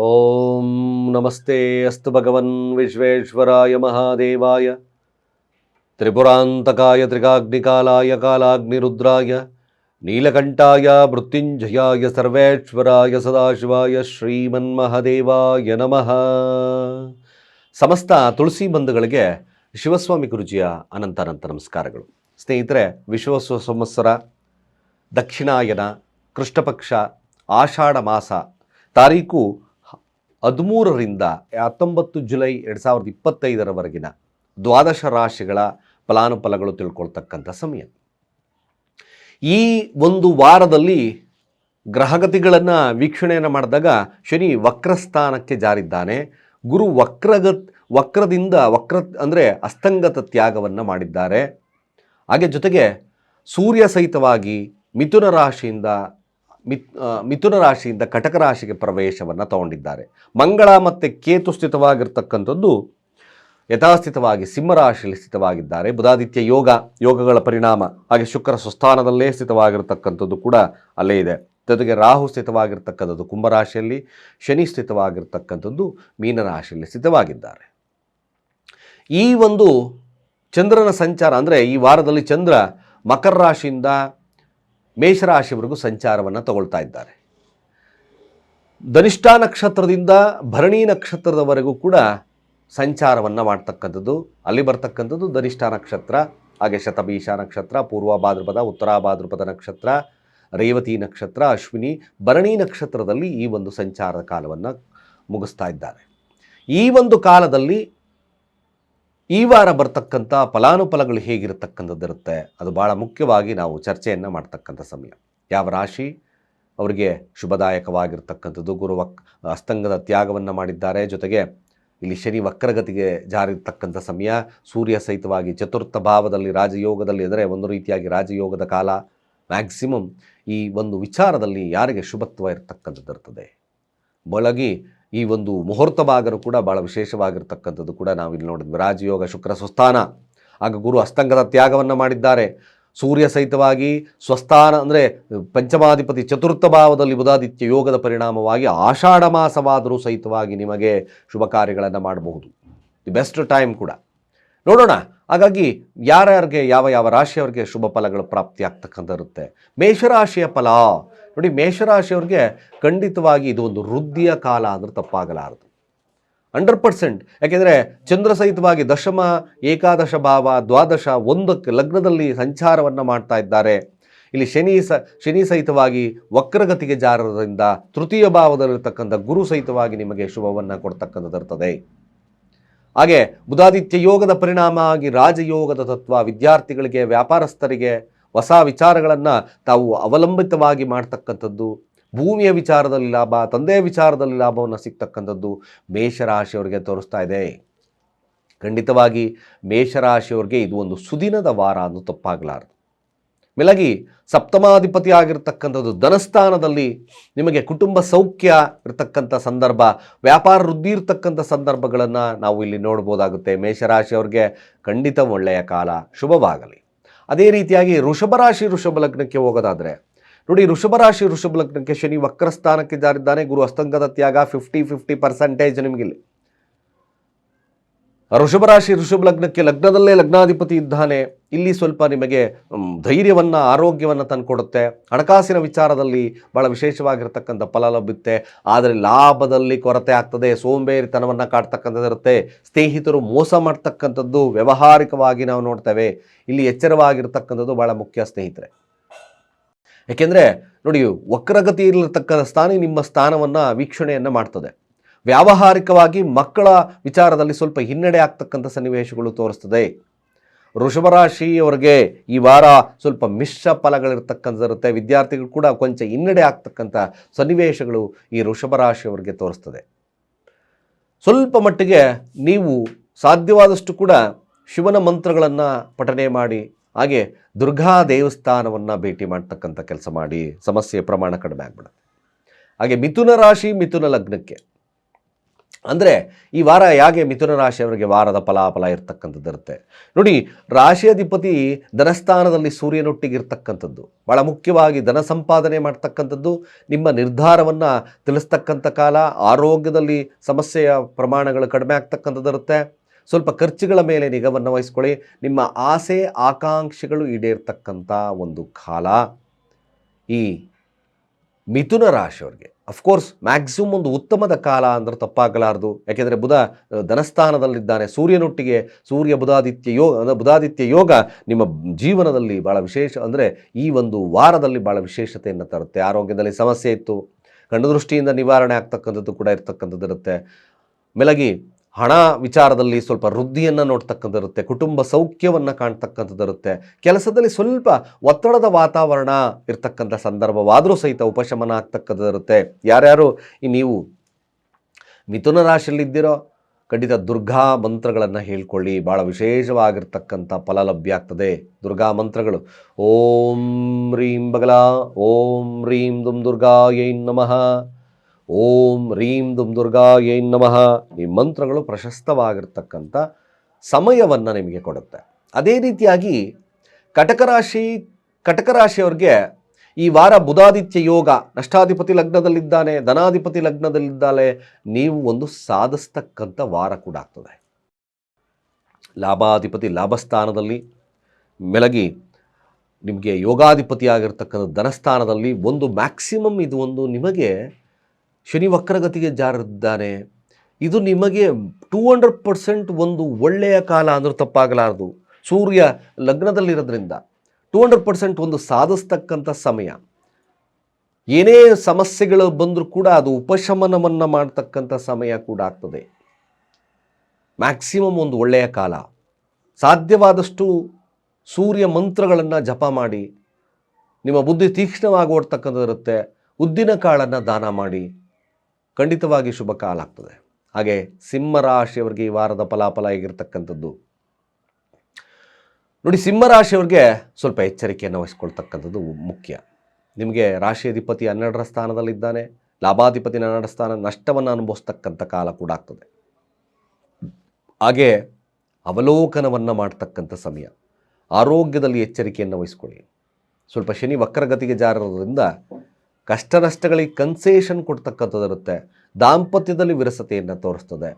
ಓಂ ನಮಸ್ತೆ ಅಸ್ತು ಭಗವನ್ ವಿಶ್ವೇಶ್ವರಾಯ ಮಹಾದೇವಾಯ. ತ್ರಿಪುರಾಂತಕಾಯ ತ್ರಿಕಾಗ್ನಿಕಾಲಾಯ ಕಾಲಾಗ್ನಿರುದ್ರಾಯ. ನೀಲಕಂಠಾಯ ಮೃತ್ಯುಂಜಯಾಯ ಸರ್ವೇಶ್ವರಾಯ ಸದಾಶಿವಾಯ ಶ್ರೀಮನ್ಮಹದೇವಾಯ ನಮಃ. ಸಮಸ್ತ ತುಳಸಿ ಬಂಧುಗಳಿಗೆ ಶಿವಸ್ವಾಮಿ ಗುರುಜಿಯ ಅನಂತ ಅನಂತ ನಮಸ್ಕಾರಗಳು. ಸ್ನೇಹಿತರೆ ವಿಶ್ವಸ್ವ ಸಂವತ್ಸರ, ದಕ್ಷಿಣಾಯನ ಕೃಷ್ಣಪಕ್ಷ, ಆಷಾಢ ಮಾಸ, ತಾರೀಕು ಹದಿಮೂರರಿಂದ ಹತ್ತೊಂಬತ್ತು ಜುಲೈ ಎರಡು ಸಾವಿರದ ಇಪ್ಪತ್ತೈದರವರೆಗಿನ ದ್ವಾದಶ ರಾಶಿಗಳ ಫಲಾನುಫಲಗಳು ತಿಳ್ಕೊಳ್ತಕ್ಕಂಥ ಸಮಯ. ಈ ಒಂದು ವಾರದಲ್ಲಿ ಗ್ರಹಗತಿಗಳನ್ನು ವೀಕ್ಷಣೆಯನ್ನು ಮಾಡಿದಾಗ ಶನಿ ವಕ್ರಸ್ಥಾನಕ್ಕೆ ಜಾರಿದ್ದಾನೆ. ಗುರು ವಕ್ರಗತ್, ವಕ್ರದಿಂದ ವಕ್ರ ಅಂದರೆ ಅಸ್ತಂಗತ ತ್ಯಾಗವನ್ನು ಮಾಡಿದ್ದಾರೆ. ಹಾಗೆ ಜೊತೆಗೆ ಸೂರ್ಯ ಸಹಿತವಾಗಿ ಮಿಥುನ ರಾಶಿಯಿಂದ ಮಿತ್ ಮಿಥುನ ರಾಶಿಯಿಂದ ಕಟಕ ರಾಶಿಗೆ ಪ್ರವೇಶವನ್ನು ತಗೊಂಡಿದ್ದಾರೆ. ಮಂಗಳ ಮತ್ತು ಕೇತು ಸ್ಥಿತವಾಗಿರ್ತಕ್ಕಂಥದ್ದು ಯಥಾಸ್ಥಿತವಾಗಿ ಸಿಂಹರಾಶಿಯಲ್ಲಿ ಸ್ಥಿತವಾಗಿದ್ದಾರೆ. ಬುಧಾದಿತ್ಯ ಯೋಗ, ಯೋಗಗಳ ಪರಿಣಾಮ, ಹಾಗೆ ಶುಕ್ರ ಸ್ವಸ್ಥಾನದಲ್ಲೇ ಸ್ಥಿತವಾಗಿರ್ತಕ್ಕಂಥದ್ದು ಕೂಡ ಅಲ್ಲೇ ಇದೆ. ಜೊತೆಗೆ ರಾಹು ಸ್ಥಿತವಾಗಿರ್ತಕ್ಕಂಥದ್ದು ಕುಂಭರಾಶಿಯಲ್ಲಿ ಶನಿ ಸ್ಥಿತವಾಗಿರ್ತಕ್ಕಂಥದ್ದು ಮೀನರಾಶಿಯಲ್ಲಿ ಸ್ಥಿತವಾಗಿದ್ದಾರೆ. ಈ ಒಂದು ಚಂದ್ರನ ಸಂಚಾರ ಅಂದರೆ ಈ ವಾರದಲ್ಲಿ ಚಂದ್ರ ಮಕರ ರಾಶಿಯಿಂದ ಮೇಷರಾಶಿವರೆಗೂ ಸಂಚಾರವನ್ನು ತಗೊಳ್ತಾ ಇದ್ದಾರೆ. ಧನಿಷ್ಠಾ ನಕ್ಷತ್ರದಿಂದ ಭರಣಿ ನಕ್ಷತ್ರದವರೆಗೂ ಕೂಡ ಸಂಚಾರವನ್ನು ಮಾಡ್ತಕ್ಕಂಥದ್ದು. ಅಲ್ಲಿ ಬರ್ತಕ್ಕಂಥದ್ದು ಧನಿಷ್ಠಾ ನಕ್ಷತ್ರ, ಹಾಗೆ ಶತಭೀಷ ನಕ್ಷತ್ರ, ಪೂರ್ವ ಭಾದ್ರಪದ ನಕ್ಷತ್ರ, ರೇವತಿ ನಕ್ಷತ್ರ, ಅಶ್ವಿನಿ, ಭರಣಿ ನಕ್ಷತ್ರದಲ್ಲಿ ಈ ಒಂದು ಸಂಚಾರದ ಕಾಲವನ್ನು ಮುಗಿಸ್ತಾ ಇದ್ದಾರೆ. ಈ ಒಂದು ಕಾಲದಲ್ಲಿ ಈ ವಾರ ಬರ್ತಕ್ಕಂಥ ಫಲಾನುಫಲಗಳು ಹೇಗಿರತಕ್ಕಂಥದ್ದಿರುತ್ತೆ, ಅದು ಭಾಳ ಮುಖ್ಯವಾಗಿ ನಾವು ಚರ್ಚೆಯನ್ನು ಮಾಡ್ತಕ್ಕಂಥ ಸಮಯ. ಯಾವ ರಾಶಿ ಅವರಿಗೆ ಶುಭದಾಯಕವಾಗಿರ್ತಕ್ಕಂಥದ್ದು, ಗುರು ವಕ್, ಅಸ್ತಂಗದ ತ್ಯಾಗವನ್ನು ಮಾಡಿದ್ದಾರೆ, ಜೊತೆಗೆ ಇಲ್ಲಿ ಶನಿ ವಕ್ರಗತಿಗೆ ಜಾರಿರ್ತಕ್ಕಂಥ ಸಮಯ, ಸೂರ್ಯ ಸಹಿತವಾಗಿ ಚತುರ್ಥ ಭಾವದಲ್ಲಿ ರಾಜಯೋಗದಲ್ಲಿ ಅಂದರೆ ಒಂದು ರೀತಿಯಾಗಿ ರಾಜಯೋಗದ ಕಾಲ ಮ್ಯಾಕ್ಸಿಮಮ್ ಈ ಒಂದು ವಿಚಾರದಲ್ಲಿ ಯಾರಿಗೆ ಶುಭತ್ವ ಇರತಕ್ಕಂಥದ್ದಿರ್ತದೆ? ಬಳಗಿ ಈ ಒಂದು ಮುಹೂರ್ತ ಭಾಗರು ಕೂಡ ಭಾಳ ವಿಶೇಷವಾಗಿರ್ತಕ್ಕಂಥದ್ದು ಕೂಡ ನಾವು ಇಲ್ಲಿ ನೋಡಿದ್ವಿ. ರಾಜಯೋಗ, ಶುಕ್ರ, ಸ್ವಸ್ಥಾನ. ಆಗ ಗುರು ಅಸ್ತಂಗದ ತ್ಯಾಗವನ್ನು ಮಾಡಿದ್ದಾರೆ. ಸೂರ್ಯ ಸಹಿತವಾಗಿ ಸ್ವಸ್ಥಾನ ಅಂದರೆ ಪಂಚಮಾಧಿಪತಿ ಚತುರ್ಥ ಭಾವದಲ್ಲಿ ಬುಧಾದಿತ್ಯ ಯೋಗದ ಪರಿಣಾಮವಾಗಿ ಆಷಾಢ ಮಾಸವಾದರೂ ಸಹಿತವಾಗಿ ನಿಮಗೆ ಶುಭ ಕಾರ್ಯಗಳನ್ನು ಮಾಡಬಹುದು. ದಿ ಬೆಸ್ಟ್ ಟೈಮ್ ಕೂಡ. ನೋಡೋಣ. ಹಾಗಾಗಿ ಯಾರ್ಯಾರಿಗೆ, ಯಾವ ಯಾವ ರಾಶಿಯವರಿಗೆ ಶುಭ ಫಲಗಳು ಪ್ರಾಪ್ತಿ ಆಗ್ತಕ್ಕಂಥರುತ್ತೆ ಮೇಷರಾಶಿಯ ಫಲ. ನೋಡಿ, ಮೇಷರಾಶಿಯವ್ರಿಗೆ ಖಂಡಿತವಾಗಿ ಇದು ಒಂದು ವೃದ್ಧಿಯ ಕಾಲ ಅಂದ್ರೆ ತಪ್ಪಾಗಲಾರದು. Hundred percent. ಯಾಕೆಂದರೆ ಚಂದ್ರ ಸಹಿತವಾಗಿ ದಶಮ, ಏಕಾದಶ ಭಾವ, ದ್ವಾದಶ, ಒಂದಕ್ಕೆ ಲಗ್ನದಲ್ಲಿ ಸಂಚಾರವನ್ನು ಮಾಡ್ತಾ ಇದ್ದಾರೆ. ಇಲ್ಲಿ ಶನಿ ಸ, ಶನಿ ಸಹಿತವಾಗಿ ವಕ್ರಗತಿಗೆ ಜಾರದಿಂದ ತೃತೀಯ ಭಾವದಲ್ಲಿರ್ತಕ್ಕಂಥ ಗುರು ಸಹಿತವಾಗಿ ನಿಮಗೆ ಶುಭವನ್ನು ಕೊಡ್ತಕ್ಕಂಥದ್ದಿರ್ತದೆ. ಹಾಗೆ ಬುಧಾದಿತ್ಯ ಯೋಗದ ಪರಿಣಾಮ ಆಗಿ ರಾಜಯೋಗದ ತತ್ವ, ವಿದ್ಯಾರ್ಥಿಗಳಿಗೆ, ವ್ಯಾಪಾರಸ್ಥರಿಗೆ ಹೊಸ ವಿಚಾರಗಳನ್ನು ತಾವು ಅವಲಂಬಿತವಾಗಿ ಮಾಡ್ತಕ್ಕಂಥದ್ದು, ಭೂಮಿಯ ವಿಚಾರದಲ್ಲಿ ಲಾಭ, ತಂದೆಯ ವಿಚಾರದಲ್ಲಿ ಲಾಭವನ್ನು ಸಿಗ್ತಕ್ಕಂಥದ್ದು ಮೇಷರಾಶಿಯವರಿಗೆ ತೋರಿಸ್ತಾ ಇದೆ. ಖಂಡಿತವಾಗಿ ಮೇಷರಾಶಿಯವರಿಗೆ ಇದು ಒಂದು ಸುದಿನದ ವಾರ ಅಂದು ತಪ್ಪಾಗಲಾರದು. ಮೇಲಾಗಿ ಸಪ್ತಮಾಧಿಪತಿ ಆಗಿರ್ತಕ್ಕಂಥದ್ದು ಧನಸ್ಥಾನದಲ್ಲಿ ನಿಮಗೆ ಕುಟುಂಬ ಸೌಖ್ಯ ಇರತಕ್ಕಂಥ ಸಂದರ್ಭ, ವ್ಯಾಪಾರ ವೃದ್ಧಿ ಇರತಕ್ಕಂಥ ಸಂದರ್ಭಗಳನ್ನು ನಾವು ಇಲ್ಲಿ ನೋಡ್ಬೋದಾಗುತ್ತೆ. ಮೇಷರಾಶಿಯವ್ರಿಗೆ ಖಂಡಿತ ಒಳ್ಳೆಯ ಕಾಲ. ಶುಭವಾಗಲಿ. ಅದೇ ರೀತಿಯಾಗಿ ಋಷಭರಾಶಿ ರಾಶಿ ವೃಷಭ ಲಗ್ನಕ್ಕೆ ಹೋಗೋದಾದರೆ, ನೋಡಿ ಋಷಭರಾಶಿ ರಾಶಿ ವೃಷಭ ಲಗ್ನಕ್ಕೆ ಶನಿ ವಕ್ರಸ್ಥಾನಕ್ಕೆ ಜಾರಿದ್ದಾನೆ. ಗುರು ಅಸ್ತಂಗದ ತ್ಯಾಗ ಫಿಫ್ಟಿ ಫಿಫ್ಟಿ ಪರ್ಸೆಂಟೇಜ್ ನಿಮಗಿಲ್ಲಿ. ವೃಷಭ ರಾಶಿ ಋಷಭ ಲಗ್ನಕ್ಕೆ ಲಗ್ನದಲ್ಲೇ ಲಗ್ನಾಧಿಪತಿ ಇದ್ದಾನೆ. ಇಲ್ಲಿ ಸ್ವಲ್ಪ ನಿಮಗೆ ಧೈರ್ಯವನ್ನು, ಆರೋಗ್ಯವನ್ನು ತಂದುಕೊಡುತ್ತೆ. ಹಣಕಾಸಿನ ವಿಚಾರದಲ್ಲಿ ಭಾಳ ವಿಶೇಷವಾಗಿರ್ತಕ್ಕಂಥ ಫಲ ಲಭ್ಯತೆ ಆದರೆ ಲಾಭದಲ್ಲಿ ಕೊರತೆ ಆಗ್ತದೆ, ಸೋಂಬೇರಿತನವನ್ನು ಕಾಡ್ತಕ್ಕಂಥದ್ದಿರುತ್ತೆ. ಸ್ನೇಹಿತರು ಮೋಸ ಮಾಡ್ತಕ್ಕಂಥದ್ದು ವ್ಯವಹಾರಿಕವಾಗಿ ನಾವು ನೋಡ್ತೇವೆ. ಇಲ್ಲಿ ಎಚ್ಚರವಾಗಿರ್ತಕ್ಕಂಥದ್ದು ಭಾಳ ಮುಖ್ಯ ಸ್ನೇಹಿತರೆ. ಏಕೆಂದರೆ ನೋಡಿ, ವಕ್ರಗತಿಯಲ್ಲಿರ್ತಕ್ಕಂಥ ಸ್ಥಾನ ನಿಮ್ಮ ಸ್ಥಾನವನ್ನು ವೀಕ್ಷಣೆಯನ್ನು ಮಾಡ್ತದೆ. ವ್ಯಾವಹಾರಿಕವಾಗಿ ಮಕ್ಕಳ ವಿಚಾರದಲ್ಲಿ ಸ್ವಲ್ಪ ಹಿನ್ನಡೆ ಆಗ್ತಕ್ಕಂಥ ಸನ್ನಿವೇಶಗಳು ತೋರಿಸ್ತದೆ. ವೃಷಭರಾಶಿಯವರಿಗೆ ಈ ವಾರ ಸ್ವಲ್ಪ ಮಿಶ್ರ ಫಲಗಳಿರ್ತಕ್ಕಂಥದ್ದಿರುತ್ತೆ ವಿದ್ಯಾರ್ಥಿಗಳು ಕೂಡ ಕೊಂಚ ಹಿನ್ನಡೆ ಆಗ್ತಕ್ಕಂಥ ಸನ್ನಿವೇಶಗಳು ಈ ವೃಷಭರಾಶಿಯವರಿಗೆ ತೋರಿಸ್ತದೆ. ಸ್ವಲ್ಪ ಮಟ್ಟಿಗೆ ನೀವು ಸಾಧ್ಯವಾದಷ್ಟು ಕೂಡ ಶಿವನ ಮಂತ್ರಗಳನ್ನು ಪಠನೆ ಮಾಡಿ, ಹಾಗೆ ದುರ್ಗಾ ದೇವಸ್ಥಾನವನ್ನು ಭೇಟಿ ಮಾಡ್ತಕ್ಕಂಥ ಕೆಲಸ ಮಾಡಿ. ಸಮಸ್ಯೆ ಪ್ರಮಾಣ ಕಡಿಮೆ ಆಗ್ಬಿಡುತ್ತೆ. ಹಾಗೆ ಮಿಥುನ ರಾಶಿ ಮಿಥುನ ಲಗ್ನಕ್ಕೆ ಅಂದರೆ ಈ ವಾರ ಯಾಕೆ ಮಿಥುನ ರಾಶಿಯವರಿಗೆ ವಾರದ ಫಲಾಫಲ ಇರತಕ್ಕಂಥದ್ದು ಇರುತ್ತೆ. ನೋಡಿ ರಾಶಿಯಾಧಿಪತಿ ಧನಸ್ಥಾನದಲ್ಲಿ ಸೂರ್ಯನೊಟ್ಟಿಗಿರ್ತಕ್ಕಂಥದ್ದು. ಭಾಳ ಮುಖ್ಯವಾಗಿ ಧನ ಸಂಪಾದನೆ ಮಾಡ್ತಕ್ಕಂಥದ್ದು, ನಿಮ್ಮ ನಿರ್ಧಾರವನ್ನು ತಿಳಿಸ್ತಕ್ಕಂಥ ಕಾಲ, ಆರೋಗ್ಯದಲ್ಲಿ ಸಮಸ್ಯೆಯ ಪ್ರಮಾಣಗಳು ಕಡಿಮೆ ಆಗ್ತಕ್ಕಂಥದ್ದು ಇರುತ್ತೆ. ಸ್ವಲ್ಪ ಖರ್ಚುಗಳ ಮೇಲೆ ನಿಗಮವನ್ನು ವಹಿಸ್ಕೊಳ್ಳಿ. ನಿಮ್ಮ ಆಸೆ, ಆಕಾಂಕ್ಷೆಗಳು ಈಡೇರ್ತಕ್ಕಂಥ ಒಂದು ಕಾಲ. ಈ ಮಿಥುನ ರಾಶಿಯವ್ರಿಗೆ ಅಫ್ಕೋರ್ಸ್ ಮ್ಯಾಕ್ಸಿಮಮ್ ಒಂದು ಉತ್ತಮದ ಕಾಲ ಅಂದ್ರೆ ತಪ್ಪಾಗಲಾರದು. ಯಾಕೆಂದರೆ ಬುಧ ಧನಸ್ಥಾನದಲ್ಲಿದ್ದಾನೆ. ಸೂರ್ಯನೊಟ್ಟಿಗೆ ಸೂರ್ಯ ಬುಧಾದಿತ್ಯ ಯೋಗ ಅಂದರೆ ಬುಧಾದಿತ್ಯ ಯೋಗ ನಿಮ್ಮ ಜೀವನದಲ್ಲಿ ಭಾಳ ವಿಶೇಷ ಅಂದರೆ ಈ ಒಂದು ವಾರದಲ್ಲಿ ಭಾಳ ವಿಶೇಷತೆಯನ್ನು ತರುತ್ತೆ. ಆರೋಗ್ಯದಲ್ಲಿ ಸಮಸ್ಯೆ ಇತ್ತು. ಕಣ್ಣು ದೃಷ್ಟಿಯಿಂದ ನಿವಾರಣೆ ಆಗ್ತಕ್ಕಂಥದ್ದು ಕೂಡ ಇರ್ತಕ್ಕಂಥದ್ದು ಇರುತ್ತೆ. ಮೇಲಾಗಿ ಹಣ ವಿಚಾರದಲ್ಲಿ ಸ್ವಲ್ಪ ವೃದ್ಧಿಯನ್ನು ನೋಡ್ತಕ್ಕಂಥದ್ದಿರುತ್ತೆ, ಕುಟುಂಬ ಸೌಖ್ಯವನ್ನು ಕಾಣ್ತಕ್ಕಂಥದ್ದಿರುತ್ತೆ. ಕೆಲಸದಲ್ಲಿ ಸ್ವಲ್ಪ ಒತ್ತಡದ ವಾತಾವರಣ ಇರ್ತಕ್ಕಂಥ ಸಂದರ್ಭವಾದರೂ ಸಹಿತ ಉಪಶಮನ ಆಗ್ತಕ್ಕಂಥದ್ದಿರುತ್ತೆ. ಯಾರ್ಯಾರು ಈ ನೀವು ಮಿಥುನ ರಾಶಿಯಲ್ಲಿದ್ದೀರೋ ಖಂಡಿತ ದುರ್ಗಾ ಮಂತ್ರಗಳನ್ನು ಹೇಳ್ಕೊಳ್ಳಿ. ಭಾಳ ವಿಶೇಷವಾಗಿರ್ತಕ್ಕಂಥ ಫಲ ಲಭ್ಯ ಆಗ್ತದೆ. ದುರ್ಗಾ ಮಂತ್ರಗಳು, ಓಂ ರೀಂ ಬಗಲ, ಓಂ ರೀಂ ದುಂ ದುರ್ಗಾಯೈ ನಮಃ. ಓಂ ರೀಂ ದುಂ ಏನ್ ನಮಃ. ಈ ಮಂತ್ರಗಳು ಪ್ರಶಸ್ತವಾಗಿರ್ತಕ್ಕಂಥ ಸಮಯವನ್ನು ನಿಮಗೆ ಕೊಡುತ್ತೆ. ಅದೇ ರೀತಿಯಾಗಿ ಕಟಕ ರಾಶಿ, ಕಟಕ ರಾಶಿಯವ್ರಿಗೆ ಈ ವಾರ ಬುಧಾದಿತ್ಯ ಯೋಗ ನಷ್ಟಾಧಿಪತಿ ಲಗ್ನದಲ್ಲಿದ್ದಾನೆ, ಧನಾಧಿಪತಿ ಲಗ್ನದಲ್ಲಿದ್ದಾನೆ ನೀವು ಒಂದು ಸಾಧಿಸ್ತಕ್ಕಂಥ ವಾರ ಕೂಡ ಆಗ್ತದೆ. ಲಾಭಾಧಿಪತಿ ಲಾಭಸ್ಥಾನದಲ್ಲಿ ಮೆಲಗಿ, ನಿಮಗೆ ಯೋಗಾಧಿಪತಿಯಾಗಿರ್ತಕ್ಕಂಥ ಧನಸ್ಥಾನದಲ್ಲಿ ಒಂದು ಮ್ಯಾಕ್ಸಿಮಮ್ ಇದು ಒಂದು ನಿಮಗೆ ಶನಿ ವಕ್ರಗತಿಗೆ ಜಾರಿದ್ದಾನೆ ಇದು ನಿಮಗೆ ಟೂ ಹಂಡ್ರೆಡ್ ಪರ್ಸೆಂಟ್ ಒಂದು ಒಳ್ಳೆಯ ಕಾಲ ಅಂದರೂ ತಪ್ಪಾಗಲಾರದು. ಸೂರ್ಯ ಲಗ್ನದಲ್ಲಿರೋದ್ರಿಂದ ಟೂ ಹಂಡ್ರೆಡ್ ಪರ್ಸೆಂಟ್ ಒಂದು ಸಾಧಿಸ್ತಕ್ಕಂಥ ಸಮಯ. ಏನೇ ಸಮಸ್ಯೆಗಳು ಬಂದರೂ ಕೂಡ ಅದು ಉಪಶಮನವನ್ನು ಮಾಡ್ತಕ್ಕಂಥ ಸಮಯ ಕೂಡ ಆಗ್ತದೆ. ಮ್ಯಾಕ್ಸಿಮಮ್ ಒಂದು ಒಳ್ಳೆಯ ಕಾಲ. ಸಾಧ್ಯವಾದಷ್ಟು ಸೂರ್ಯ ಮಂತ್ರಗಳನ್ನು ಜಪ ಮಾಡಿ, ನಿಮ್ಮ ಬುದ್ಧಿ ತೀಕ್ಷ್ಣವಾಗಿ ಓಡ್ತಕ್ಕಂಥದ್ದು ಇರುತ್ತೆ ಉದ್ದಿನ ಕಾಳನ್ನು ದಾನ ಮಾಡಿ. ಖಂಡಿತವಾಗಿ ಶುಭ ಕಾಲ ಆಗ್ತದೆ. ಹಾಗೆ ಸಿಂಹರಾಶಿಯವರಿಗೆ ಈ ವಾರದ ಫಲಾಫಲ ಆಗಿರ್ತಕ್ಕಂಥದ್ದು ನೋಡಿ ಸಿಂಹರಾಶಿಯವ್ರಿಗೆ ಸ್ವಲ್ಪ ಎಚ್ಚರಿಕೆಯನ್ನು ವಹಿಸ್ಕೊಳ್ತಕ್ಕಂಥದ್ದು ಮುಖ್ಯ. ನಿಮಗೆ ರಾಶಿ ಅಧಿಪತಿ ಹನ್ನೆರಡರ ಸ್ಥಾನದಲ್ಲಿದ್ದಾನೆ. ಲಾಭಾಧಿಪತಿ ಹನ್ನೆರಡರ ಸ್ಥಾನ ನಷ್ಟವನ್ನು ಅನುಭವಿಸ್ತಕ್ಕಂಥ ಕಾಲ ಕೂಡ ಆಗ್ತದೆ. ಹಾಗೆ ಅವಲೋಕನವನ್ನು ಮಾಡ್ತಕ್ಕಂಥ ಸಮಯ. ಆರೋಗ್ಯದಲ್ಲಿ ಎಚ್ಚರಿಕೆಯನ್ನು ವಹಿಸ್ಕೊಳ್ಳಿ. ಸ್ವಲ್ಪ ಶನಿ ವಕ್ರಗತಿಗೆ ಜಾರಿರೋದ್ರಿಂದ ಕಷ್ಟ ನಷ್ಟಗಳಿಗೆ ಕನ್ಸೇಷನ್ ಕೊಡ್ತಕ್ಕಂಥದ್ದಿರುತ್ತೆ ದಾಂಪತ್ಯದಲ್ಲಿ ವಿರಸತೆಯನ್ನು ತೋರಿಸ್ತದೆ.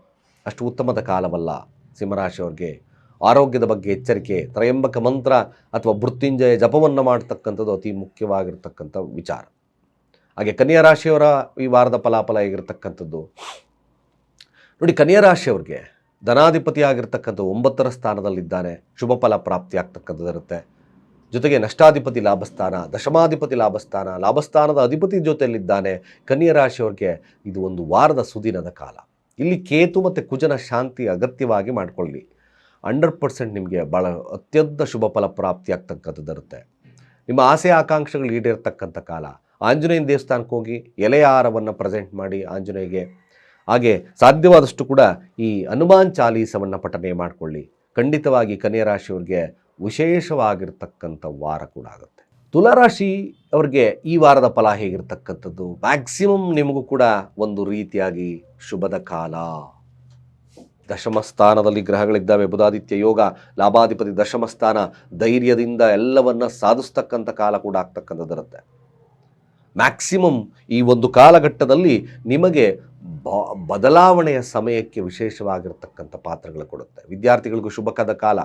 ಅಷ್ಟು ಉತ್ತಮದ ಕಾಲವಲ್ಲ ಸಿಂಹರಾಶಿಯವ್ರಿಗೆ. ಆರೋಗ್ಯದ ಬಗ್ಗೆ ಎಚ್ಚರಿಕೆ, ತ್ರಯಂಬಕ ಮಂತ್ರ ಅಥವಾ ಮೃತ್ಯುಂಜಯ ಜಪವನ್ನು ಮಾಡ್ತಕ್ಕಂಥದ್ದು ಅತಿ ಮುಖ್ಯವಾಗಿರ್ತಕ್ಕಂಥ ವಿಚಾರ. ಹಾಗೆ ಕನ್ಯಾ ರಾಶಿಯವರ ಈ ವಾರದ ಫಲಾಫಲ ಹೇಗಿರ್ತಕ್ಕಂಥದ್ದು? ನೋಡಿ, ಕನ್ಯಾ ರಾಶಿಯವ್ರಿಗೆ ಒಂಬತ್ತರ ಸ್ಥಾನದಲ್ಲಿದ್ದಾನೆ. ಶುಭ ಫಲ ಪ್ರಾಪ್ತಿ ಆಗ್ತಕ್ಕಂಥದ್ದು ಜೊತೆಗೆ ನಷ್ಟಾಧಿಪತಿ ಲಾಭಸ್ಥಾನ, ದಶಮಾಧಿಪತಿ ಲಾಭಸ್ಥಾನ, ಲಾಭಸ್ಥಾನದ ಅಧಿಪತಿ ಜೊತೆಯಲ್ಲಿದ್ದಾನೆ ಕನ್ಯಾ ರಾಶಿಯವ್ರಿಗೆ ಇದು ಒಂದು ವಾರದ ಸುದಿನದ ಕಾಲ. ಇಲ್ಲಿ ಕೇತು ಮತ್ತು ಕುಜನ ಶಾಂತಿ ಅಗತ್ಯವಾಗಿ ಮಾಡಿಕೊಳ್ಳಿ. ಹಂಡ್ರೆಡ್ ಪರ್ಸೆಂಟ್ ನಿಮಗೆ ಭಾಳ ಅತ್ಯಂತ ಶುಭ ಫಲ ಪ್ರಾಪ್ತಿ ಆಗ್ತಕ್ಕಂಥದ್ದು ಇರುತ್ತೆ. ನಿಮ್ಮ ಆಸೆ ಆಕಾಂಕ್ಷೆಗಳು ಈಡೇರ್ತಕ್ಕಂಥ ಕಾಲ. ಆಂಜನೇಯನ ದೇವಸ್ಥಾನಕ್ಕೆ ಹೋಗಿ ಎಲೆಯ ಹಾರವನ್ನು ಪ್ರೆಸೆಂಟ್ ಮಾಡಿ ಆಂಜನೇಯಗೆ. ಹಾಗೆ ಸಾಧ್ಯವಾದಷ್ಟು ಕೂಡ ಈ ಹನುಮಾನ್ ಚಾಲೀಸವನ್ನು ಪಠನೆ ಮಾಡಿಕೊಳ್ಳಿ. ಖಂಡಿತವಾಗಿ ಕನ್ಯಾ ರಾಶಿಯವ್ರಿಗೆ ವಿಶೇಷವಾಗಿರ್ತಕ್ಕಂಥ ವಾರ ಕೂಡ ಆಗುತ್ತೆ. ತುಲಾರಾಶಿ ಅವ್ರಿಗೆ ಈ ವಾರದ ಫಲ ಹೇಗಿರ್ತಕ್ಕಂಥದ್ದು? ಮ್ಯಾಕ್ಸಿಮಮ್ ನಿಮಗೂ ಕೂಡ ಒಂದು ರೀತಿಯಾಗಿ ಶುಭದ ಕಾಲ. ದಶಮ ಸ್ಥಾನದಲ್ಲಿ ಗ್ರಹಗಳಿದ್ದಾವೆ. ಬುಧಾದಿತ್ಯ ಯೋಗ, ಲಾಭಾಧಿಪತಿ ದಶಮ ಸ್ಥಾನ, ಧೈರ್ಯದಿಂದ ಎಲ್ಲವನ್ನ ಸಾಧಿಸ್ತಕ್ಕಂಥ ಕಾಲ ಕೂಡ ಆಗ್ತಕ್ಕಂಥದ್ದಿರುತ್ತೆ. ಮ್ಯಾಕ್ಸಿಮಮ್ ಈ ಒಂದು ಕಾಲಘಟ್ಟದಲ್ಲಿ ನಿಮಗೆ ಬದಲಾವಣೆಯ ಸಮಯಕ್ಕೆ ವಿಶೇಷವಾಗಿರ್ತಕ್ಕಂಥ ಪಾತ್ರಗಳು ಕೊಡುತ್ತೆ. ವಿದ್ಯಾರ್ಥಿಗಳಿಗೂ ಶುಭಕದ ಕಾಲ.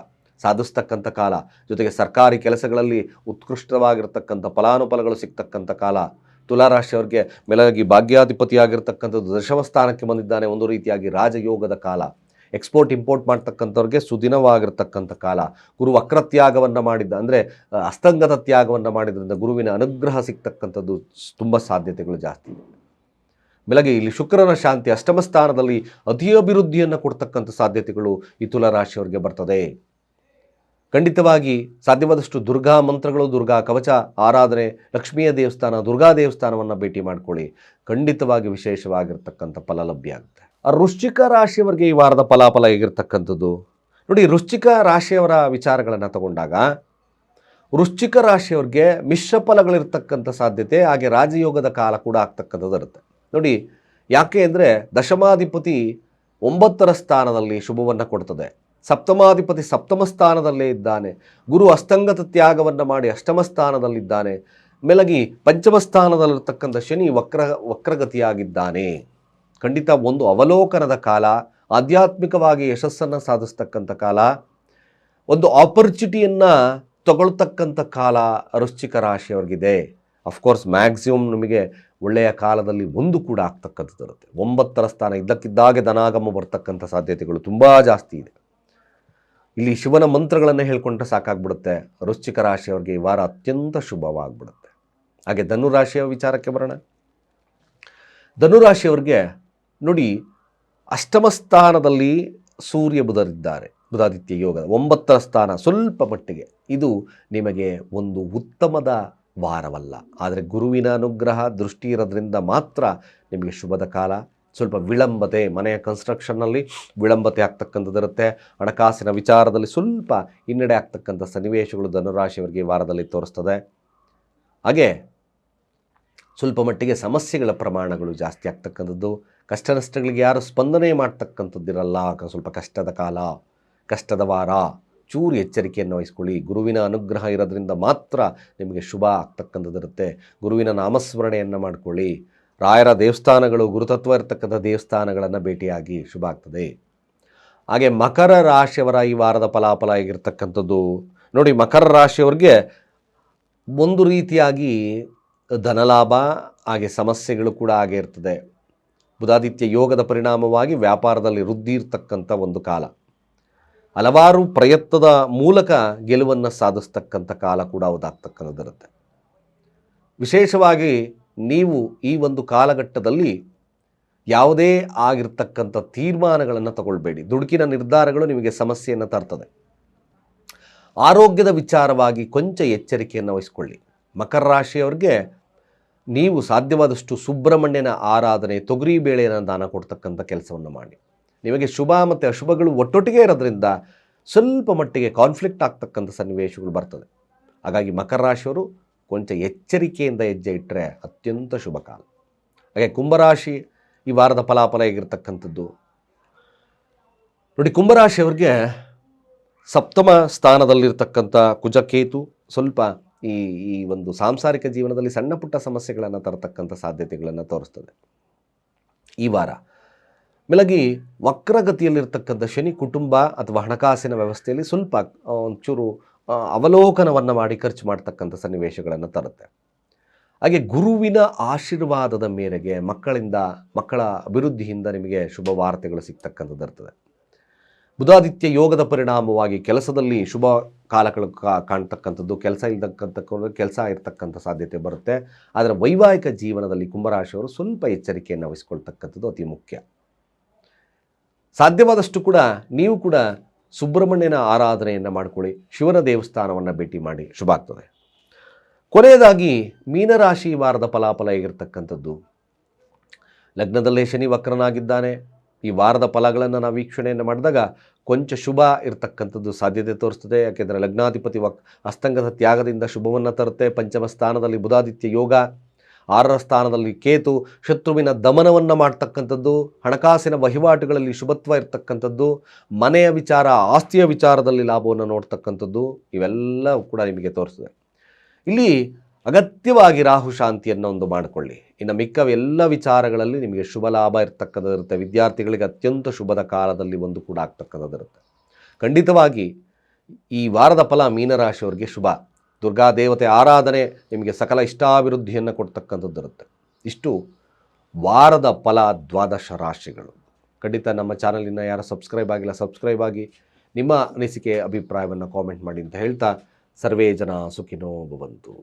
ಸಾಧಿಸ್ತಕ್ಕಂಥ ಕಾಲ, ಜೊತೆಗೆ ಸರ್ಕಾರಿ ಕೆಲಸಗಳಲ್ಲಿ ಉತ್ಕೃಷ್ಟವಾಗಿರ್ತಕ್ಕಂಥ ಫಲಾನುಫಲಗಳು ಸಿಗ್ತಕ್ಕಂಥ ಕಾಲ. ತುಲಾರಾಶಿಯವ್ರಿಗೆ ಮೇಲಾಗಿ ಭಾಗ್ಯಾಧಿಪತಿಯಾಗಿರ್ತಕ್ಕಂಥದ್ದು ದಶಮ ಸ್ಥಾನಕ್ಕೆ ಬಂದಿದ್ದಾನೆ, ಒಂದು ರೀತಿಯಾಗಿ ರಾಜಯೋಗದ ಕಾಲ. ಎಕ್ಸ್ಪೋರ್ಟ್ ಇಂಪೋರ್ಟ್ ಮಾಡ್ತಕ್ಕಂಥವ್ರಿಗೆ ಸುದಿನವಾಗಿರ್ತಕ್ಕಂಥ ಕಾಲ. ಗುರು ವಕ್ರತ್ಯಾಗವನ್ನು ಮಾಡಿದ್ದ, ಅಂದರೆ ಅಸ್ತಂಗದ ತ್ಯಾಗವನ್ನು ಮಾಡಿದ್ರಿಂದ ಗುರುವಿನ ಅನುಗ್ರಹ ಸಿಗ್ತಕ್ಕಂಥದ್ದು ತುಂಬ ಸಾಧ್ಯತೆಗಳು ಜಾಸ್ತಿ. ಇದೆ ಬೆಳಗ್ಗೆ ಇಲ್ಲಿ ಶುಕ್ರನ ಶಾಂತಿ ಅಷ್ಟಮ ಸ್ಥಾನದಲ್ಲಿ ಅತಿ ಅಭಿವೃದ್ಧಿಯನ್ನು ಕೊಡ್ತಕ್ಕಂಥ ಸಾಧ್ಯತೆಗಳು ಈ ತುಲಾರಾಶಿಯವರಿಗೆ ಬರ್ತದೆ. ಖಂಡಿತವಾಗಿ ಸಾಧ್ಯವಾದಷ್ಟು ದುರ್ಗಾ ಮಂತ್ರಗಳು, ದುರ್ಗಾ ಕವಚ, ಆರಾಧನೆ, ಲಕ್ಷ್ಮಿಯ ದೇವಸ್ಥಾನ, ದುರ್ಗಾ ದೇವಸ್ಥಾನವನ್ನು ಭೇಟಿ ಮಾಡ್ಕೊಳ್ಳಿ. ಖಂಡಿತವಾಗಿ ವಿಶೇಷವಾಗಿರ್ತಕ್ಕಂಥ ಫಲ ಲಭ್ಯ ಆಗುತ್ತೆ. ಆ ವೃಶ್ಚಿಕ ರಾಶಿಯವರಿಗೆ ಈ ವಾರದ ಫಲಾಫಲ ಹೇಗಿರ್ತಕ್ಕಂಥದ್ದು? ನೋಡಿ, ವೃಶ್ಚಿಕ ರಾಶಿಯವರ ವಿಚಾರಗಳನ್ನು ತಗೊಂಡಾಗ ವೃಶ್ಚಿಕ ರಾಶಿಯವ್ರಿಗೆ ಮಿಶ್ರ ಫಲಗಳಿರ್ತಕ್ಕಂಥ ಸಾಧ್ಯತೆ, ಹಾಗೆ ರಾಜಯೋಗದ ಕಾಲ ಕೂಡ ಆಗ್ತಕ್ಕಂಥದ್ದು ಇರುತ್ತೆ. ನೋಡಿ, ಯಾಕೆ ಅಂದರೆ ದಶಮಾಧಿಪತಿ ಒಂಬತ್ತರ ಸ್ಥಾನದಲ್ಲಿ ಶುಭವನ್ನು ಕೊಡ್ತದೆ. ಸಪ್ತಮಾಧಿಪತಿ ಸಪ್ತಮ ಸ್ಥಾನದಲ್ಲೇ ಇದ್ದಾನೆ. ಗುರು ಅಸ್ತಂಗತ ತ್ಯಾಗವನ್ನು ಮಾಡಿ ಅಷ್ಟಮ ಸ್ಥಾನದಲ್ಲಿದ್ದಾನೆ. ಮೆಲಗಿ ಪಂಚಮ ಸ್ಥಾನದಲ್ಲಿರ್ತಕ್ಕಂಥ ಶನಿ ವಕ್ರ, ವಕ್ರಗತಿಯಾಗಿದ್ದಾನೆ. ಖಂಡಿತ ಒಂದು ಅವಲೋಕನದ ಕಾಲ, ಆಧ್ಯಾತ್ಮಿಕವಾಗಿ ಯಶಸ್ಸನ್ನು ಸಾಧಿಸ್ತಕ್ಕಂಥ ಕಾಲ, ಒಂದು ಆಪರ್ಚುನಿಟಿಯನ್ನು ತಗೊಳ್ತಕ್ಕಂಥ ಕಾಲ ವೃಶ್ಚಿಕ ರಾಶಿಯವ್ರಿಗಿದೆ. ಅಫ್ಕೋರ್ಸ್ ಮ್ಯಾಕ್ಸಿಮಮ್ ನಿಮಗೆ ಒಳ್ಳೆಯ ಕಾಲದಲ್ಲಿ ಒಂದು ಕೂಡ ಆಗ್ತಕ್ಕಂಥದ್ದು ಇರುತ್ತೆ. ಒಂಬತ್ತರ ಸ್ಥಾನ ಇದ್ದಕ್ಕಿದ್ದಾಗೆ ಧನಾಗಮ ಬರ್ತಕ್ಕಂಥ ಸಾಧ್ಯತೆಗಳು ತುಂಬ ಜಾಸ್ತಿ ಇದೆ. ಇಲ್ಲಿ ಶಿವನ ಮಂತ್ರಗಳನ್ನು ಹೇಳ್ಕೊಂಡ್ರೆ ಸಾಕಾಗ್ಬಿಡುತ್ತೆ. ವೃಶ್ಚಿಕ ರಾಶಿಯವರಿಗೆ ಈ ವಾರ ಅತ್ಯಂತ ಶುಭವಾಗ್ಬಿಡುತ್ತೆ. ಹಾಗೆ ಧನುರಾಶಿಯ ವಿಚಾರಕ್ಕೆ ಬರೋಣ. ಧನುರಾಶಿಯವರಿಗೆ ನೋಡಿ, ಅಷ್ಟಮ ಸ್ಥಾನದಲ್ಲಿ ಸೂರ್ಯ ಬುಧರಿದ್ದಾರೆ. ಬುಧಾದಿತ್ಯ ಯೋಗ ಒಂಬತ್ತರ ಸ್ಥಾನ ಸ್ವಲ್ಪ ಮಟ್ಟಿಗೆ. ಇದು ನಿಮಗೆ ಒಂದು ಉತ್ತಮದ ವಾರವಲ್ಲ. ಆದರೆ ಗುರುವಿನ ಅನುಗ್ರಹ, ದೃಷ್ಟಿ ಇರೋದ್ರಿಂದ ಮಾತ್ರ ನಿಮಗೆ ಶುಭದ ಕಾಲ. ಸ್ವಲ್ಪ ವಿಳಂಬತೆ, ಮನೆಯ ಕನ್ಸ್ಟ್ರಕ್ಷನ್ನಲ್ಲಿ ವಿಳಂಬತೆ ಆಗ್ತಕ್ಕಂಥದ್ದಿರುತ್ತೆ ಹಣಕಾಸಿನ ವಿಚಾರದಲ್ಲಿ ಸ್ವಲ್ಪ ಹಿನ್ನಡೆ ಆಗ್ತಕ್ಕಂಥ ಸನ್ನಿವೇಶಗಳು ಧನುರಾಶಿಯವರಿಗೆ ವಾರದಲ್ಲಿ ತೋರಿಸ್ತದೆ. ಹಾಗೆ ಸ್ವಲ್ಪ ಮಟ್ಟಿಗೆ ಸಮಸ್ಯೆಗಳ ಪ್ರಮಾಣಗಳು ಜಾಸ್ತಿ ಆಗ್ತಕ್ಕಂಥದ್ದು. ಕಷ್ಟ ನಷ್ಟಗಳಿಗೆ ಯಾರು ಸ್ಪಂದನೆ ಮಾಡ್ತಕ್ಕಂಥದ್ದಿರಲ್ಲ ಸ್ವಲ್ಪ ಕಷ್ಟದ ಕಾಲ, ಕಷ್ಟದ ವಾರ, ಚೂರು ಎಚ್ಚರಿಕೆಯನ್ನು ವಹಿಸ್ಕೊಳ್ಳಿ. ಗುರುವಿನ ಅನುಗ್ರಹ ಇರೋದ್ರಿಂದ ಮಾತ್ರ ನಿಮಗೆ ಶುಭ ಆಗ್ತಕ್ಕಂಥದ್ದಿರುತ್ತೆ ಗುರುವಿನ ನಾಮಸ್ಮರಣೆಯನ್ನು ಮಾಡಿಕೊಳ್ಳಿ. ರಾಯರ ದೇವಸ್ಥಾನಗಳು ಗುರುತತ್ವ ಇರತಕ್ಕಂಥ ದೇವಸ್ಥಾನಗಳನ್ನು ಭೇಟಿಯಾಗಿ ಶುಭ ಆಗ್ತದೆ. ಹಾಗೆ ಮಕರ ರಾಶಿಯವರ ಈ ವಾರದ ಫಲಾಫಲ ಆಗಿರ್ತಕ್ಕಂಥದ್ದು, ನೋಡಿ ಮಕರ ರಾಶಿಯವರಿಗೆ ಒಂದು ರೀತಿಯಾಗಿ ಧನಲಾಭ, ಹಾಗೆ ಸಮಸ್ಯೆಗಳು ಕೂಡ ಹಾಗೆ ಇರ್ತದೆ. ಬುಧಾದಿತ್ಯ ಯೋಗದ ಪರಿಣಾಮವಾಗಿ ವ್ಯಾಪಾರದಲ್ಲಿ ವೃದ್ಧಿ ಇರತಕ್ಕಂಥ ಒಂದು ಕಾಲ. ಹಲವಾರು ಪ್ರಯತ್ನದ ಮೂಲಕ ಗೆಲುವನ್ನು ಸಾಧಿಸ್ತಕ್ಕಂಥ ಕಾಲ ಕೂಡ ಹೌದಾಗ್ತಕ್ಕಂಥದ್ದಿರುತ್ತೆ ವಿಶೇಷವಾಗಿ ನೀವು ಈ ಒಂದು ಕಾಲಘಟ್ಟದಲ್ಲಿ ಯಾವುದೇ ಆಗಿರ್ತಕ್ಕಂಥ ತೀರ್ಮಾನಗಳನ್ನು ತಗೊಳ್ಬೇಡಿ. ದುಡುಕಿನ ನಿರ್ಧಾರಗಳು ನಿಮಗೆ ಸಮಸ್ಯೆಯನ್ನು ತರ್ತದೆ. ಆರೋಗ್ಯದ ವಿಚಾರವಾಗಿ ಕೊಂಚ ಎಚ್ಚರಿಕೆಯನ್ನು ವಹಿಸ್ಕೊಳ್ಳಿ. ಮಕರ ರಾಶಿಯವ್ರಿಗೆ ನೀವು ಸಾಧ್ಯವಾದಷ್ಟು ಸುಬ್ರಹ್ಮಣ್ಯನ ಆರಾಧನೆ, ತೊಗರಿ ಬೇಳೆಯನ್ನು ದಾನ ಕೊಡ್ತಕ್ಕಂಥ ಕೆಲಸವನ್ನು ಮಾಡಿ. ನಿಮಗೆ ಶುಭ ಮತ್ತು ಅಶುಭಗಳು ಒಟ್ಟೊಟ್ಟಿಗೆ ಇರೋದ್ರಿಂದ ಸ್ವಲ್ಪ ಮಟ್ಟಿಗೆ ಕಾನ್ಫ್ಲಿಕ್ಟ್ ಆಗ್ತಕ್ಕಂಥ ಸನ್ನಿವೇಶಗಳು ಬರ್ತದೆ. ಹಾಗಾಗಿ ಮಕರ ರಾಶಿಯವರು ಕೊಂಚ ಎಚ್ಚರಿಕೆಯಿಂದ ಹೆಜ್ಜೆ ಇಟ್ಟರೆ ಅತ್ಯಂತ ಶುಭ ಕಾಲ. ಹಾಗೆ ಕುಂಭರಾಶಿ ಈ ವಾರದ ಫಲಾಫಲ ಹೇಗಿರ್ತಕ್ಕಂಥದ್ದು? ನೋಡಿ ಕುಂಭರಾಶಿಯವ್ರಿಗೆ ಸಪ್ತಮ ಸ್ಥಾನದಲ್ಲಿರ್ತಕ್ಕಂಥ ಕುಜಕೇತು ಸ್ವಲ್ಪ ಈ ಈ ಒಂದು ಸಾಂಸಾರಿಕ ಜೀವನದಲ್ಲಿ ಸಣ್ಣ ಪುಟ್ಟ ಸಮಸ್ಯೆಗಳನ್ನು ತರತಕ್ಕಂಥ ಸಾಧ್ಯತೆಗಳನ್ನು ತೋರಿಸ್ತದೆ. ಈ ವಾರ ಮೇಲಾಗಿ ವಕ್ರಗತಿಯಲ್ಲಿರ್ತಕ್ಕಂಥ ಶನಿ ಕುಟುಂಬ ಅಥವಾ ಹಣಕಾಸಿನ ವ್ಯವಸ್ಥೆಯಲ್ಲಿ ಸ್ವಲ್ಪ ಒಂಚೂರು ಅವಲೋಕನವನ್ನು ಮಾಡಿ ಖರ್ಚು ಮಾಡ್ತಕ್ಕಂಥ ಸನ್ನಿವೇಶಗಳನ್ನು ತರುತ್ತೆ. ಹಾಗೆ ಗುರುವಿನ ಆಶೀರ್ವಾದದ ಮೇರೆಗೆ ಮಕ್ಕಳಿಂದ, ಮಕ್ಕಳ ಅಭಿವೃದ್ಧಿಯಿಂದ ನಿಮಗೆ ಶುಭ ವಾರ್ತೆಗಳು ಸಿಗ್ತಕ್ಕಂಥದ್ದು ಇರ್ತದೆ. ಬುಧಾದಿತ್ಯ ಯೋಗದ ಪರಿಣಾಮವಾಗಿ ಕೆಲಸದಲ್ಲಿ ಶುಭ ಕಾಲಗಳು ಕಾಣ್ತಕ್ಕಂಥದ್ದು, ಕೆಲಸ ಇಲ್ದಕ್ಕಂಥ ಕೆಲಸ ಇರ್ತಕ್ಕಂಥ ಸಾಧ್ಯತೆ ಬರುತ್ತೆ. ಆದರೆ ವೈವಾಹಿಕ ಜೀವನದಲ್ಲಿ ಕುಂಭರಾಶಿಯವರು ಸ್ವಲ್ಪ ಎಚ್ಚರಿಕೆಯನ್ನು ವಹಿಸ್ಕೊಳ್ತಕ್ಕಂಥದ್ದು ಅತಿ ಮುಖ್ಯ. ಸಾಧ್ಯವಾದಷ್ಟು ಕೂಡ ನೀವು ಕೂಡ ಸುಬ್ರಹ್ಮಣ್ಯನ ಆರಾಧನೆಯನ್ನು ಮಾಡಿಕೊಳ್ಳಿ, ಶಿವನ ದೇವಸ್ಥಾನವನ್ನು ಭೇಟಿ ಮಾಡಿ, ಶುಭ ಆಗ್ತದೆ. ಕೊನೆಯದಾಗಿ, ಮೀನರಾಶಿ ವಾರದ ಫಲಾಫಲ ಹೇಗಿರ್ತಕ್ಕಂಥದ್ದು? ಲಗ್ನದಲ್ಲೇ ಶನಿ ವಕ್ರನಾಗಿದ್ದಾನೆ. ಈ ವಾರದ ಫಲಗಳನ್ನು ನಾವು ವೀಕ್ಷಣೆಯನ್ನು ಮಾಡಿದಾಗ ಕೊಂಚ ಶುಭ ಇರತಕ್ಕಂಥದ್ದು ಸಾಧ್ಯತೆ ತೋರಿಸ್ತದೆ. ಯಾಕೆಂದರೆ ಲಗ್ನಾಧಿಪತಿ ವಕ್ ಅಸ್ತಂಗದ ತ್ಯಾಗದಿಂದ ಶುಭವನ್ನು ತರುತ್ತೆ. ಪಂಚಮ ಸ್ಥಾನದಲ್ಲಿ ಬುಧಾದಿತ್ಯ ಯೋಗ. ಆರರ ಸ್ಥಾನದಲ್ಲಿ ಕೇತು ಶತ್ರುವಿನ ದಮನವನ್ನು ಮಾಡ್ತಕ್ಕಂಥದ್ದು, ಹಣಕಾಸಿನ ವಹಿವಾಟುಗಳಲ್ಲಿ ಶುಭತ್ವ ಇರ್ತಕ್ಕಂಥದ್ದು, ಮನೆಯ ವಿಚಾರ, ಆಸ್ತಿಯ ವಿಚಾರದಲ್ಲಿ ಲಾಭವನ್ನು ನೋಡ್ತಕ್ಕಂಥದ್ದು ಇವೆಲ್ಲ ಕೂಡ ನಿಮಗೆ ತೋರಿಸಿದೆ. ಇಲ್ಲಿ ಅಗತ್ಯವಾಗಿ ರಾಹು ಶಾಂತಿಯನ್ನು ಒಂದು ಮಾಡಿಕೊಳ್ಳಿ. ಇನ್ನು ಮಿಕ್ಕ ಎಲ್ಲ ವಿಚಾರಗಳಲ್ಲಿ ನಿಮಗೆ ಶುಭ ಲಾಭ ಇರ್ತಕ್ಕಂಥದ್ದು ಇರುತ್ತೆ ವಿದ್ಯಾರ್ಥಿಗಳಿಗೆ ಅತ್ಯಂತ ಶುಭದ ಕಾಲದಲ್ಲಿ ಒಂದು ಕೂಡ ಆಗ್ತಕ್ಕಂಥದ್ದಿರುತ್ತೆ. ಖಂಡಿತವಾಗಿ ಈ ವಾರದ ಫಲ ಮೀನರಾಶಿಯವರಿಗೆ ಶುಭ. ದುರ್ಗಾ ದೇವತೆ ಆರಾಧನೆ ನಿಮಗೆ ಸಕಲ ಇಷ್ಟಾಭಿವೃದ್ಧಿಯನ್ನು ಕೊಡ್ತಕ್ಕಂಥದ್ದು ಇರುತ್ತೆ ಇಷ್ಟು ವಾರದ ಫಲ ದ್ವಾದಶ ರಾಶಿಗಳು. ಖಂಡಿತ ನಮ್ಮ ಚಾನಲಿನ ಯಾರು ಸಬ್ಸ್ಕ್ರೈಬ್ ಆಗಿಲ್ಲ, ಸಬ್ಸ್ಕ್ರೈಬ್ ಆಗಿ ನಿಮ್ಮ ಅನಿಸಿಕೆ, ಅಭಿಪ್ರಾಯವನ್ನು ಕಾಮೆಂಟ್ ಮಾಡಿ ಅಂತ ಹೇಳ್ತಾ ಸರ್ವೇ ಜನ ಸುಖಿನೋ ಭವಂತು.